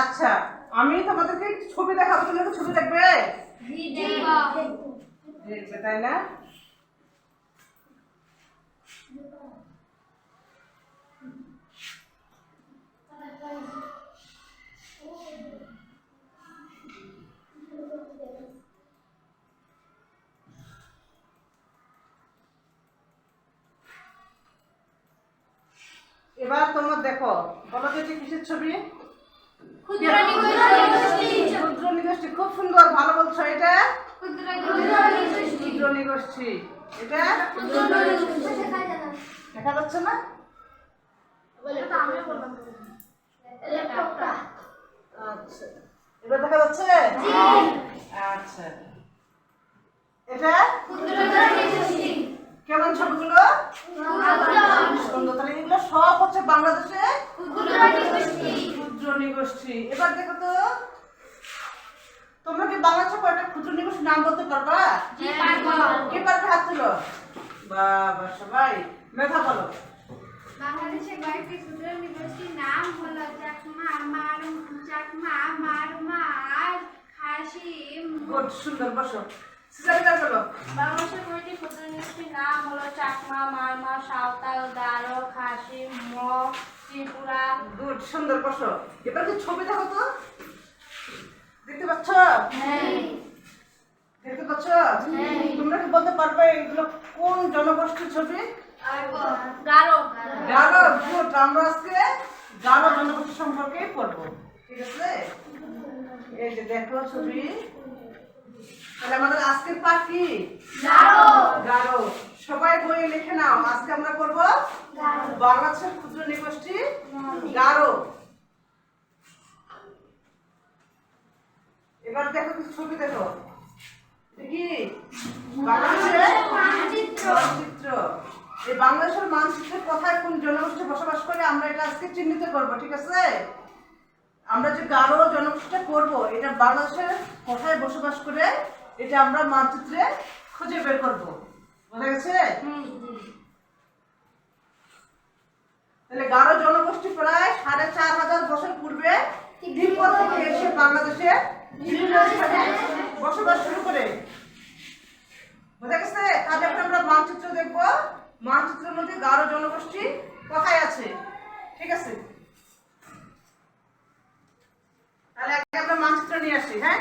আচ্ছা। আমি তোমাদেরকে ছবি দেখাবো। তুমি ছবি দেখবে? দেখবে তাই না? এবার তোমার দেখো বলো তো এটা কিসের ছবি? ক্ষুদ্র নিগোষ্ঠী। খুব সুন্দর ভালো বলছো এটা? ক্ষুদ্র নিগোষ্ঠী। এটা? দেখা যাচ্ছে না? আচ্ছা। এবার দেখা যাচ্ছে? আচ্ছা। এটা? কেমন ছবিগুলো সুন্দর তাহলে এগুলো সব হচ্ছে বাংলাদেশে? ক্ষুদ্র নিগোষ্ঠী এবার দেখো তো তোমরা কি বাংলাদেশে কয়টা ক্ষুদ্র নিগোষ্ঠীর নাম বলতে পারবা? কে পারবে হাত তুলো? বাবা সবাই মেধা বলো। বাংলাদেশের কয়েকটি ক্ষুদ্র নিগোষ্ঠীর নাম হলো চাকমা মার চাকমা মারমা খাসি গুড সুন্দর বসো। সিজারিটা বলো। বাংলাদেশের কয়েকটি ক্ষুদ্র নিগোষ্ঠীর নাম হলো চাকমা মারমা সাঁওতাল খাসি মগ ত্রিপুরা। গুড সুন্দর বসো এবার কি ছবি দেখো তো। দেখতে পাচ্ছ? দেখতে পাচ্ছ? তোমরা কি বলতে পারবে এগুলো কোন জনগোষ্ঠীর ছবি? গারো। গারো গুড। আমরা আজকে গারো জনগোষ্ঠী সম্পর্কে পড়ব। ঠিক আছে? এই যে দেখো ছবি। তাহলে আমাদের আজকের কি? গারো। গারো। সবাই বইয়ে লিখে নাও। আজকে আমরা করব বাংলাদেশের ক্ষুদ্র নিগোষ্ঠী গারো। এবার দেখো কিছু ছবি দেখো। কি? বাংলাদেশের মানচিত্র। এই বাংলাদেশের মানচিত্রের কোথায় কোন জনগোষ্ঠী বসবাস করে আমরা এটা আজকে চিহ্নিত করব ঠিক আছে? আমরা যে গারো জনগোষ্ঠীটা করব এটা বাংলাদেশের কোথায় বসবাস করে এটা আমরা মানচিত্রে খুঁজে বের করব। বোঝা গেছে? তাহলে গারো জনগোষ্ঠী প্রায় সাড়ে চার হাজার বছর পূর্বে তিব্বত থেকে এসে বাংলাদেশে বসবাস শুরু করে। বোঝা গেছে? এখন আমরা মানচিত্র দেখব। মানচিত্রের মধ্যে গারো জনগোষ্ঠী কোথায় আছে? ঠিক আছে? তাহলে আমরা মানচিত্র নিয়ে আসি হ্যাঁ?